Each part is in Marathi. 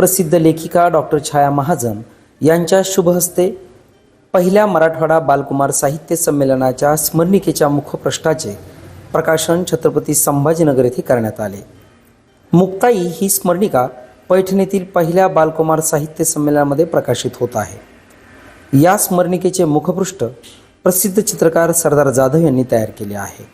प्रसिद्ध लेखिका डॉक्टर छाया महाजन यांच्या शुभहस्ते पहिल्या मराठवाडा बालकुमार साहित्य संमेलनाच्या स्मरणिकेच्या मुखपृष्ठाचे प्रकाशन छत्रपती संभाजीनगर येथे करण्यात आले. मुक्ताई ही स्मरणिका पैठणीतील पहिल्या बालकुमार साहित्य संमेलनामध्ये प्रकाशित होत आहे. या स्मरणिकेचे मुखपृष्ठ प्रसिद्ध चित्रकार सरदार जाधव यांनी तयार केले आहे.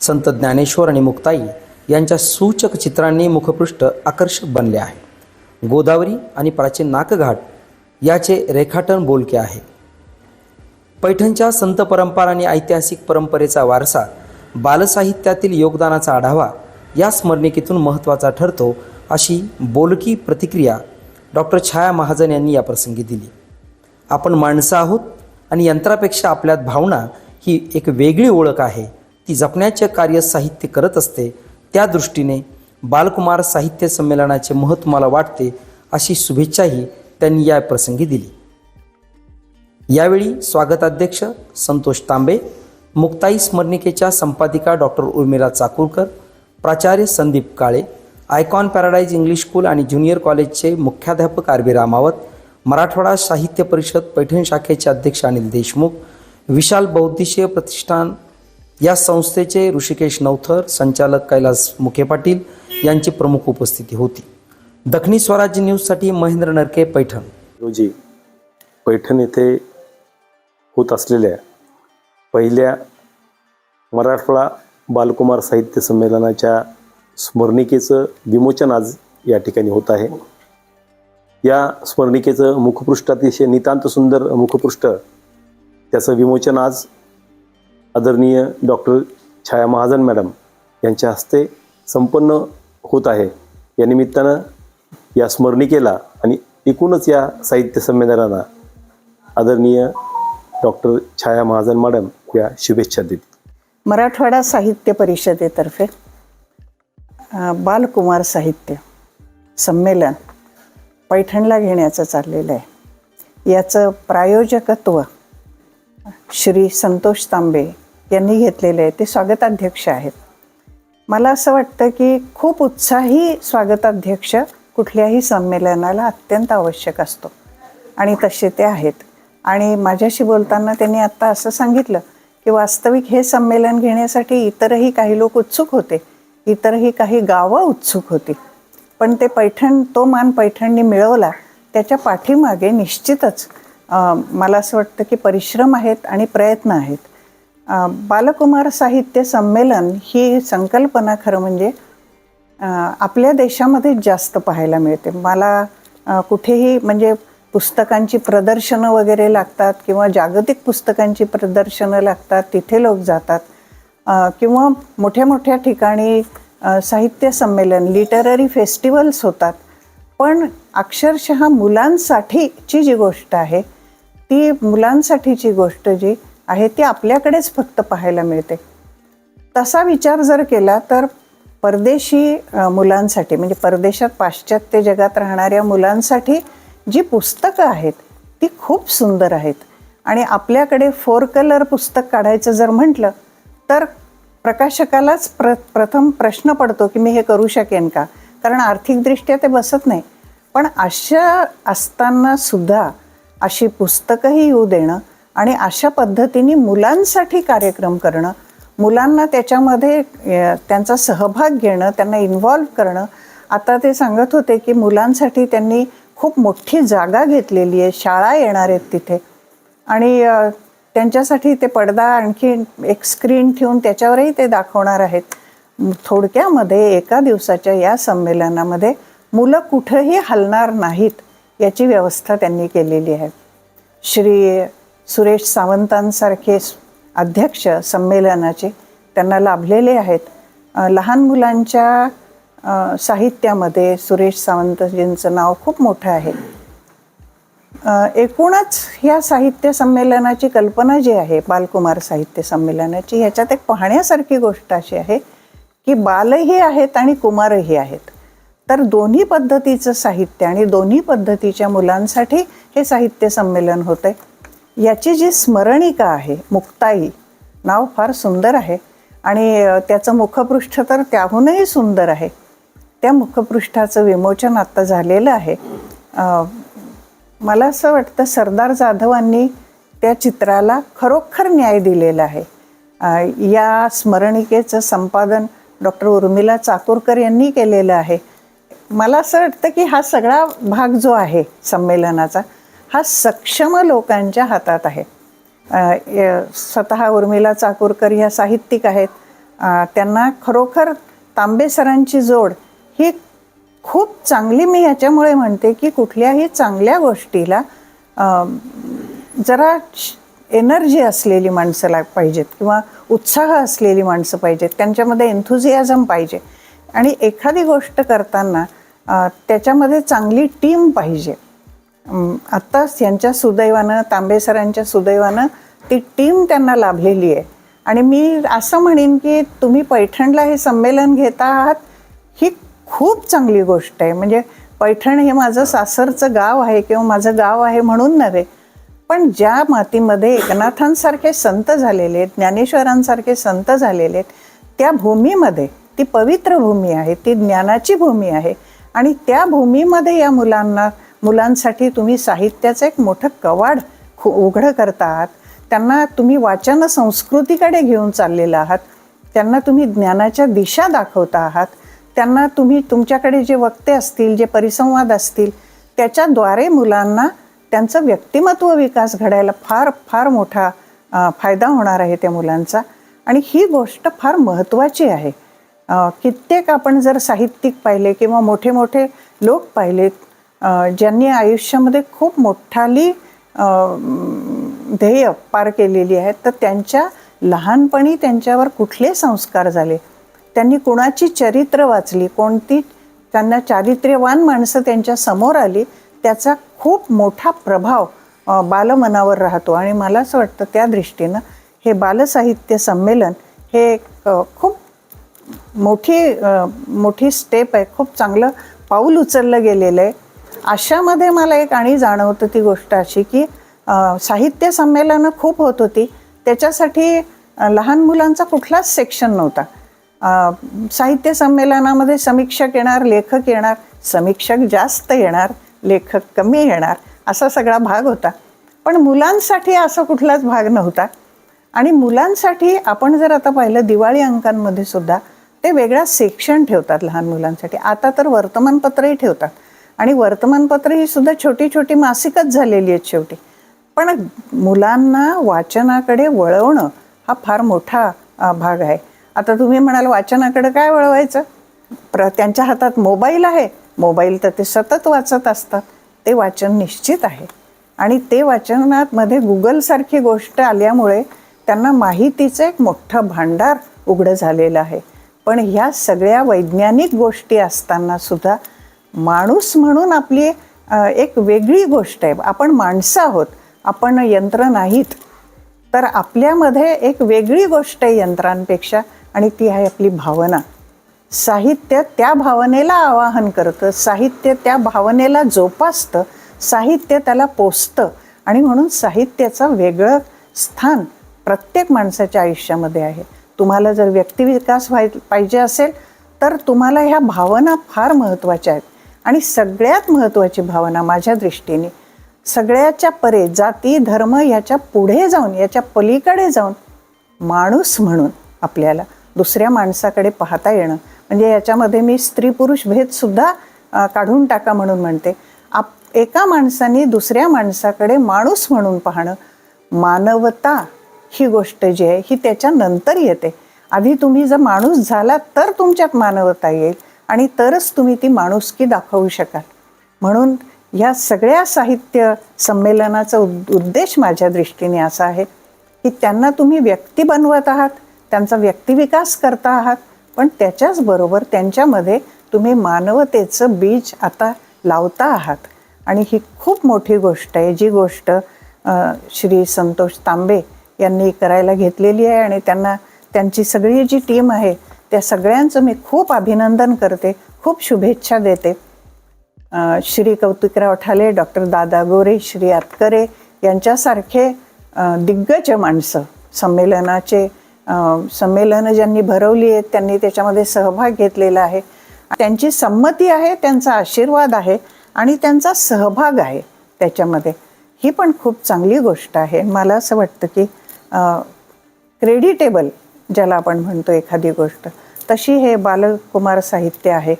संत ज्ञानेश्वर आणि मुक्ताई यांच्या सूचक चित्रांनी मुखपृष्ठ आकर्षक बनले आहे. गोदावरी आणि प्राचीन नाकघाट याचे रेखाटन बोलके आहे. पैठणच्या संत परंपरा आणि ऐतिहासिक परंपरेचा वारसा बालसाहित्यातील योगदानाचा आढावा या स्मरणिकेतून महत्त्वाचा ठरतो अशी बोलकी प्रतिक्रिया डॉक्टर छाया महाजन यांनी याप्रसंगी दिली. आपण माणसं आहोत आणि यंत्रापेक्षा आपल्यात भावना ही एक वेगळी ओळख आहे. ती जपण्याचे कार्य साहित्य करत असते त्या दृष्टीने बालकुमार साहित्य संमेलनाचे महत्त्व मला वाटते अशी शुभेच्छाही त्यांनी या प्रसंगी दिली. यावेळी स्वागताध्यक्ष संतोष तांबे मुक्ताई स्मरणिकेच्या संपादिका डॉक्टर उर्मिला चाकूरकर प्राचार्य Sandeep Kale icon paradise English school आणि ज्युनियर कॉलेजचे मुख्याध्यापक आर बी रामावत मराठवाडा साहित्य परिषद पैठण शाखेचे अध्यक्ष अनिल देशमुख विशाल बौद्धिशीय प्रतिष्ठान या संस्थेचे ऋषिकेश नवथर संचालक कैलास मुखे पाटील यांची प्रमुख उपस्थिती होती. दखनी स्वराज्य न्यूजसाठी महेंद्र नरके पैठण. रोजी पैठण येथे होत असलेल्या पहिल्या मराठवाडा बालकुमार साहित्य संमेलनाच्या स्मरणिकेचं विमोचन आज या ठिकाणी होत आहे. या स्मरणिकेचं मुखपृष्ठ अतिशय नितांत सुंदर मुखपृष्ठ त्याचं विमोचन आज आदरणीय डॉक्टर छाया महाजन मॅडम यांच्या हस्ते संपन्न होत आहे. या निमित्तानं या स्मरणिकेला आणि एकूणच या साहित्य संमेलनाला आदरणीय डॉक्टर छाया महाजन मॅडम या शुभेच्छा देतील. मराठवाडा साहित्य परिषदेतर्फे बालकुमार साहित्य संमेलन पैठणला घेण्याचं चाललेलं आहे. याचं प्रायोजकत्व श्री संतोष तांबे यांनी घेतलेले आहे. ते स्वागताध्यक्ष आहेत. मला असं वाटतं की खूप उत्साही स्वागताध्यक्ष कुठल्याही संमेलनाला अत्यंत आवश्यक असतो. आणि तसे ते आहेत. आणि माझ्याशी बोलताना त्यांनी आत्ता असं सांगितलं की वास्तविक हे संमेलन घेण्यासाठी इतरही काही लोक उत्सुक होते. इतरही काही गावं उत्सुक होती. पण ते पैठण तो मान पैठणनी मिळवला त्याच्या पाठीमागे निश्चितच मला असं वाटतं की परिश्रम आहेत आणि प्रयत्न आहेत. बालकुमार साहित्य संमेलन ही संकल्पना खरं म्हणजे आपल्या देशामध्ये जास्त पाहायला मिळते. मला कुठेही म्हणजे पुस्तकांची प्रदर्शनं वगैरे लागतात किंवा जागतिक पुस्तकांची प्रदर्शनं लागतात तिथे लोक जातात. किंवा मोठ्या मोठ्या ठिकाणी साहित्य संमेलन लिटररी फेस्टिवल्स होतात. पण अक्षरशः मुलांसाठीची जी गोष्ट आहे ती मुलांसाठीची गोष्ट जी आहे ती आपल्याकडेच फक्त पाहायला मिळते. तसा विचार जर केला तर परदेशी मुलांसाठी म्हणजे परदेशात पाश्चात्य जगात राहणाऱ्या मुलांसाठी जी पुस्तकं आहेत ती खूप सुंदर आहेत. आणि आपल्याकडे फोर कलर पुस्तक काढायचं जर म्हटलं तर प्रकाशकालाच प्र प्रथम प्रश्न पडतो की मी हे करू शकेन का? कारण आर्थिकदृष्ट्या ते बसत नाही. पण अशा असताना सुद्धा अशी पुस्तकंही येऊ देणं आणि अशा पद्धतीने मुलांसाठी कार्यक्रम करणं मुलांना त्याच्यामध्ये त्यांचा सहभाग घेणं त्यांना इन्व्हॉल्व करणं. आता ते सांगत होते की मुलांसाठी त्यांनी खूप मोठी जागा घेतलेली आहे शाळा येणार आहेत तिथे. आणि त्यांच्यासाठी ते पडदा आणखी एक स्क्रीन ठेवून त्याच्यावरही ते दाखवणार आहेत. थोडक्यामध्ये एका दिवसाच्या या संमेलनामध्ये मुलं कुठंही हलणार नाहीत याची व्यवस्था त्यांनी केलेली आहे. श्री सुरेश सावंतांसारखे अध्यक्ष संमेलनाचे त्यांना लाभलेले आहेत. लहान मुलांच्या साहित्यामध्ये सुरेश सावंतजींचं नाव खूप मोठं आहे. एकूणच ह्या साहित्य संमेलनाची कल्पना जी आहे बालकुमार साहित्य संमेलनाची ह्याच्यात एक पाहण्यासारखी गोष्ट अशी आहे की बालही आहेत आणि कुमारही आहेत. तर दोन्ही पद्धतीचं साहित्य आणि दोन्ही पद्धतीच्या मुलांसाठी हे साहित्य संमेलन होतं याची जी स्मरणिका आहे मुक्ताई नाव फार सुंदर आहे. आणि त्याचं मुखपृष्ठ तर त्याहूनही सुंदर आहे. त्या मुखपृष्ठाचं विमोचन आत्ता झालेलं आहे. मला असं वाटतं सरदार जाधवांनी त्या चित्राला खरोखर न्याय दिलेला आहे. या स्मरणिकेचं संपादन डॉक्टर उर्मिला चाकूरकर यांनी केलेलं आहे. मला असं वाटतं की हा सगळा भाग जो आहे संमेलनाचा हा सक्षम लोकांच्या हातात आहे. य- स्वतः उर्मिला चाकूरकर ह्या साहित्यिक आहेत. त्यांना खरोखर तांबे सरांची जोड ही खूप चांगली मी याच्यामुळे म्हणते की कुठल्याही चांगल्या गोष्टीला जरा एनर्जी असलेली माणसं लाग पाहिजेत किंवा उत्साह असलेली माणसं पाहिजेत. त्यांच्यामध्ये एन्थुझियाझम पाहिजे. आणि एखादी गोष्ट करताना त्याच्यामध्ये चांगली टीम पाहिजे. आत्ताच यांच्या सुदैवानं तांबेसरांच्या सुदैवानं ती टीम त्यांना लाभलेली आहे. आणि मी असं म्हणेन की तुम्ही पैठणला हे संमेलन घेता आहात ही खूप चांगली गोष्ट आहे. म्हणजे पैठण हे माझं सासरचं गाव आहे किंवा माझं गाव आहे म्हणून नव्हे पण ज्या मातीमध्ये एकनाथांसारखे संत झालेले आहेत ज्ञानेश्वरांसारखे संत झालेले आहेत त्या भूमीमध्ये ती पवित्र भूमी आहे ती ज्ञानाची भूमी आहे. आणि त्या भूमीमध्ये या मुलांना मुलांसाठी तुम्ही साहित्याचं एक मोठं कवाड खू उघडं करतात. आहात त्यांना तुम्ही वाचन संस्कृतीकडे घेऊन चाललेला आहात. त्यांना तुम्ही ज्ञानाच्या दिशा दाखवता आहात. त्यांना तुम्ही तुमच्याकडे जे वक्ते असतील जे परिसंवाद असतील त्याच्याद्वारे मुलांना त्यांचं व्यक्तिमत्व विकास घडायला फार फार मोठा फायदा होणार आहे त्या मुलांचा. आणि ही गोष्ट फार महत्त्वाची आहे. कित्येक आपण जर साहित्यिक पाहिले किंवा मोठे मोठे लोक पाहिलेत ज्यांनी आयुष्यामध्ये खूप मोठाली ध्येय पार केलेली आहेत तर त्यांच्या लहानपणी त्यांच्यावर कुठले संस्कार झाले? त्यांनी कुणाची चरित्र वाचली? कोणती त्यांना चारित्र्यवान माणसं त्यांच्यासमोर आली? त्याचा खूप मोठा प्रभाव बालमनावर राहतो. आणि मला असं वाटतं त्या दृष्टीनं हे बालसाहित्य संमेलन हे एक, खूप मोठी मोठी स्टेप आहे. खूप चांगलं पाऊल उचललं गेलेलं आहे. अशामध्ये मला एक आणि जाणवतं ती गोष्ट अशी की साहित्य संमेलनं खूप होत होती. त्याच्यासाठी लहान मुलांचा कुठलाच सेक्शन नव्हता. साहित्य संमेलनामध्ये समीक्षक येणार लेखक येणार समीक्षक जास्त येणार लेखक कमी येणार असा सगळा भाग होता. पण मुलांसाठी असा कुठलाच भाग नव्हता. आणि मुलांसाठी आपण जर आता पाहिलं दिवाळी अंकांमध्ये सुद्धा ते वेगळा सेक्शन ठेवतात लहान मुलांसाठी. आता तर वर्तमानपत्रही ठेवतात. आणि वर्तमानपत्र ही सुद्धा छोटी छोटी मासिकच झालेली आहेत शेवटी. पण मुलांना वाचनाकडे वळवणं हा फार मोठा भाग आहे. आता तुम्ही म्हणाल वाचनाकडे काय वळवायचं? प्र त्यांच्या हातात मोबाईल आहे. मोबाईल तर ते सतत वाचत असतात. ते वाचन निश्चित आहे. आणि ते वाचनात मध्ये गुगलसारखी गोष्ट आल्यामुळे त्यांना माहितीचं एक मोठं भांडार उघडं झालेलं आहे. पण ह्या सगळ्या वैज्ञानिक गोष्टी असताना सुद्धा माणूस म्हणून आपली एक वेगळी गोष्ट आहे. आपण माणसं आहोत आपण यंत्र नाहीत. तर आपल्यामध्ये एक वेगळी गोष्ट आहे यंत्रांपेक्षा आणि ती आहे आपली भावना. साहित्य त्या भावनेला आवाहन करतं साहित्य त्या भावनेला जोपासतं साहित्य त्याला पोचतं आणि म्हणून साहित्याचं वेगळं स्थान प्रत्येक माणसाच्या आयुष्यामध्ये आहे. तुम्हाला जर व्यक्तिविकास व्हाय पाहिजे असेल तर तुम्हाला ह्या भावना फार महत्त्वाच्या आहेत. आणि सगळ्यात महत्त्वाची भावना माझ्या दृष्टीने सगळ्याच्या परे जाती धर्म याच्यापुढे जाऊन याच्या पलीकडे जाऊन माणूस म्हणून आपल्याला दुसऱ्या माणसाकडे पाहता येणं. म्हणजे याच्यामध्ये मी स्त्री पुरुष भेदसुद्धा काढून टाका म्हणून म्हणते. आप एका माणसाने दुसऱ्या माणसाकडे माणूस म्हणून पाहणं मानवता ही गोष्ट जी आहे ही त्याच्यानंतर येते. आधी तुम्ही जर माणूस झाला तर तुमच्यात मानवता येईल. आणि तरच तुम्ही ती माणुसकी दाखवू शकाल. म्हणून ह्या सगळ्या साहित्य संमेलनाचा उद् उद्देश माझ्या दृष्टीने असा आहे की त्यांना तुम्ही व्यक्ती बनवत आहात त्यांचा व्यक्तिविकास करता आहात पण त्याच्याचबरोबर त्यांच्यामध्ये तुम्ही मानवतेचं बीज आता लावता आहात. आणि ही खूप मोठी गोष्ट आहे जी गोष्ट श्री संतोष तांबे यांनी करायला घेतलेली आहे आणि त्यांना त्यांची सगळी जी टीम आहे त्या सगळ्यांचं मी खूप अभिनंदन करते खूप शुभेच्छा देते. श्री कौतिकराव ठाले डॉक्टर दादा गोरे श्री आतकरे यांच्यासारखे दिग्गज माणसं संमेलनाचे संमेलनं ज्यांनी भरवली आहेत त्यांनी त्याच्यामध्ये सहभाग घेतलेला आहे. त्यांची संमती आहे त्यांचा आशीर्वाद आहे आणि त्यांचा सहभाग आहे त्याच्यामध्ये. ही पण खूप चांगली गोष्ट आहे. मला असं वाटतं की क्रेडिटेबल ज्याला आपण म्हणतो एखादी गोष्ट. तशी हे बालकुमार साहित्य आहे.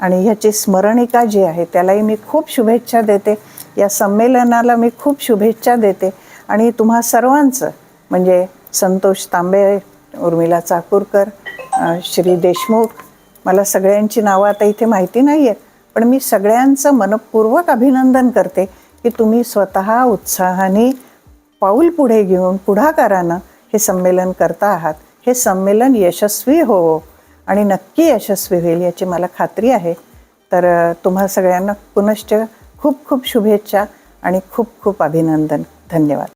आणि ह्याची स्मरणिका जी आहे त्यालाही मी खूप शुभेच्छा देते. या संमेलनाला मी खूप शुभेच्छा देते. आणि तुम्हा सर्वांचं म्हणजे संतोष तांबे उर्मिला चाकूरकर श्री देशमुख मला सगळ्यांची नावं आता इथे माहिती नाही आहेत पण मी सगळ्यांचं मनपूर्वक अभिनंदन करते की तुम्ही स्वतः उत्साहाने पाऊल पुढे घेऊन पुढाकारानं हे संमेलन करता आहात. हे संमेलन यशस्वी होवो आणि नक्की यशस्वी होईल याची मला खात्री आहे. तर तुम्हा सगळ्यांना पुनश्च खूप खूप शुभेच्छा आणि खूप खूप अभिनंदन. धन्यवाद.